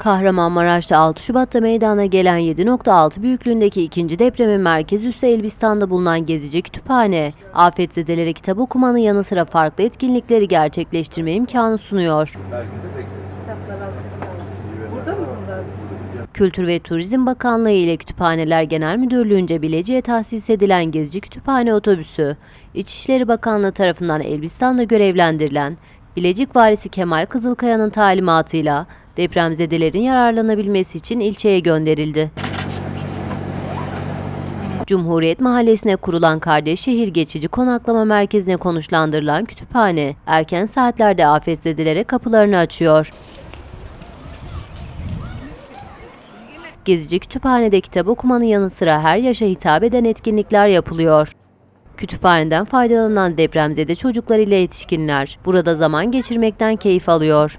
Kahramanmaraş'ta 6 Şubat'ta meydana gelen 7.6 büyüklüğündeki ikinci depremin merkez üssü Elbistan'da bulunan Gezici Kütüphane, afetzedelere kitap okumanın yanı sıra farklı etkinlikleri gerçekleştirme imkanı sunuyor. Kültür ve Turizm Bakanlığı ile Kütüphaneler Genel Müdürlüğü'nce Bilecik'e tahsis edilen Gezici Kütüphane Otobüsü, İçişleri Bakanlığı tarafından Elbistan'da görevlendirilen Bilecik Valisi Kemal Kızılkaya'nın talimatıyla depremzedelerin yararlanabilmesi için ilçeye gönderildi. Cumhuriyet Mahallesi'ne kurulan Kardeşşehir Geçici Konaklama Merkezi'ne konuşlandırılan kütüphane, erken saatlerde afetzedelere kapılarını açıyor. Gezici Kütüphane'de kitap okumanın yanı sıra her yaşa hitap eden etkinlikler yapılıyor. Kütüphaneden faydalanan depremzede çocuklar ile yetişkinler burada zaman geçirmekten keyif alıyor.